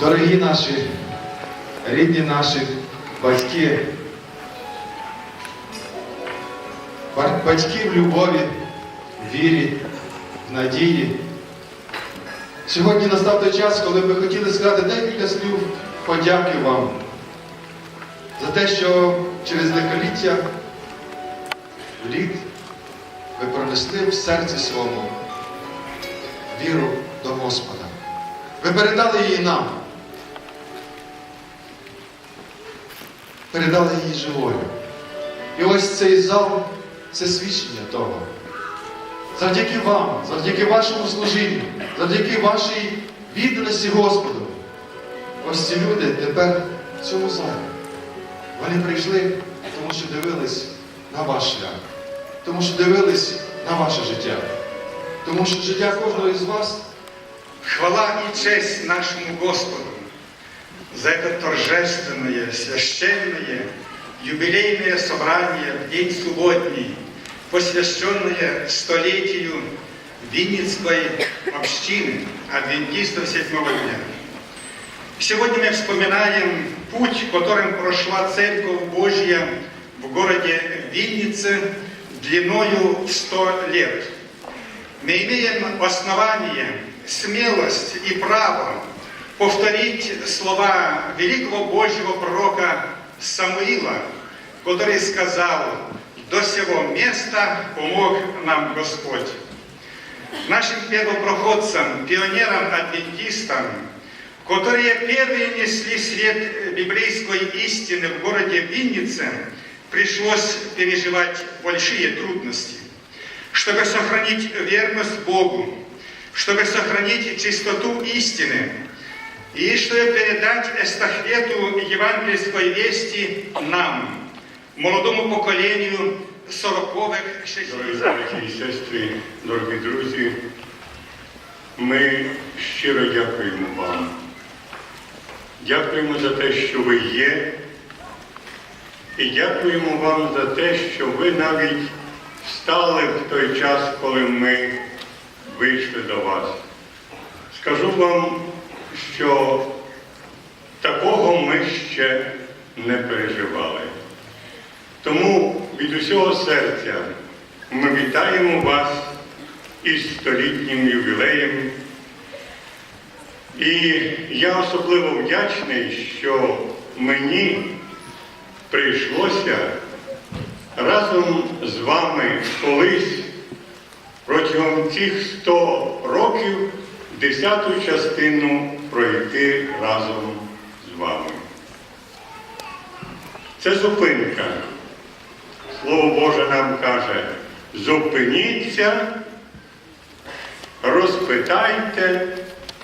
Дорогі наші, рідні наші батьки, ба- батьки в любові, вірі, надії. Сьогодні настав той час, коли ми хотіли сказати декілька слів подяки вам за те, що через деколіття літ ви пронесли в серці своєму віру до Господа. Ви передали її нам. Передали її живою. І ось цей зал це свідчення того. Завдяки вам, завдяки вашому служінню, завдяки вашій відданості Господу. Ось ці люди тепер в цьому залі. Вони прийшли, тому що дивились на ваш шлях, тому що дивились на ваше життя, тому що життя кожного із вас Хвала и честь нашему Господу за это торжественное, священное, юбилейное собрание в день субботний, посвященное столетию Винницкой общины адвентистов седьмого дня. Сегодня мы вспоминаем путь, которым прошла Церковь Божья в городе Виннице длиною в сто лет. Мы имеем основание, смелость и право повторить слова великого Божьего пророка Самуила, который сказал, «До сего места помог нам Господь». Нашим первопроходцам, пионерам-адвентистам, которые первые несли свет библейской истины в городе Виннице, пришлось переживать большие трудности чтобы сохранить верность Богу, чтобы сохранить чистоту истины и чтобы передать эстафету евангельской вести нам, молодому поколению сорокових Дорогі шестидесятих. браті і сестри, дорогі друзі, ми щиро дякуємо вам. Дякуємо за те, що ви є, і дякуємо вам за те, що ви навіть встали в той час, коли ми вийшли до вас. Скажу вам, що такого ми ще не переживали. Тому від усього серця ми вітаємо вас із столітнім ювілеєм. І я особливо вдячний, що мені прийшлося разом з вами колись протягом цих 100 років десяту частину пройти разом з вами. Це зупинка. Слово Боже нам каже, зупиніться, розпитайте,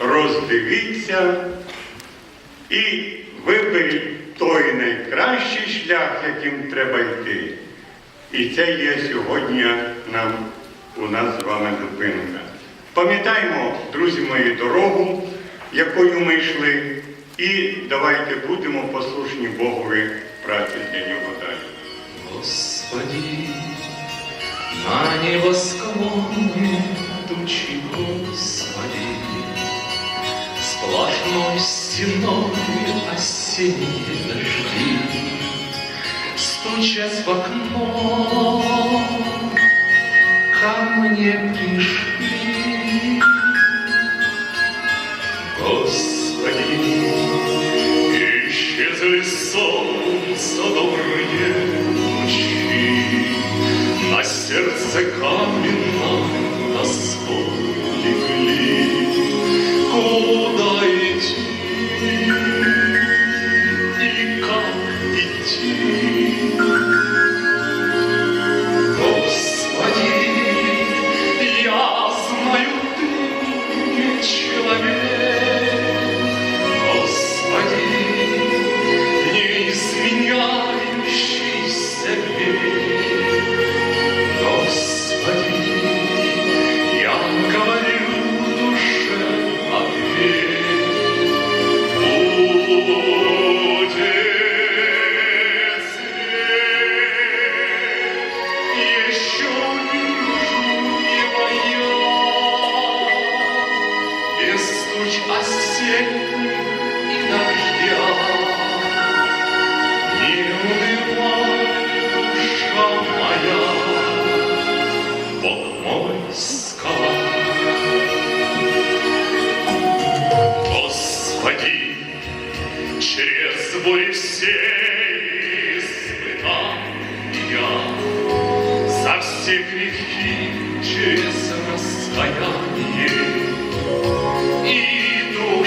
роздивіться і виберіть той найкращий шлях, яким треба йти. І це є сьогодні нам у нас з вами зупинка. Пам'ятаємо, друзі мої, дорогу, якою ми йшли, і давайте будемо послушні Богові праці для нього далі. Господи, на небосклоне тучи, Господи, Сплошной стеной осенние дожди, Стучась в окно, все грехи через расстояние, и Дух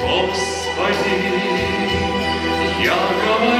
Господи, я говорю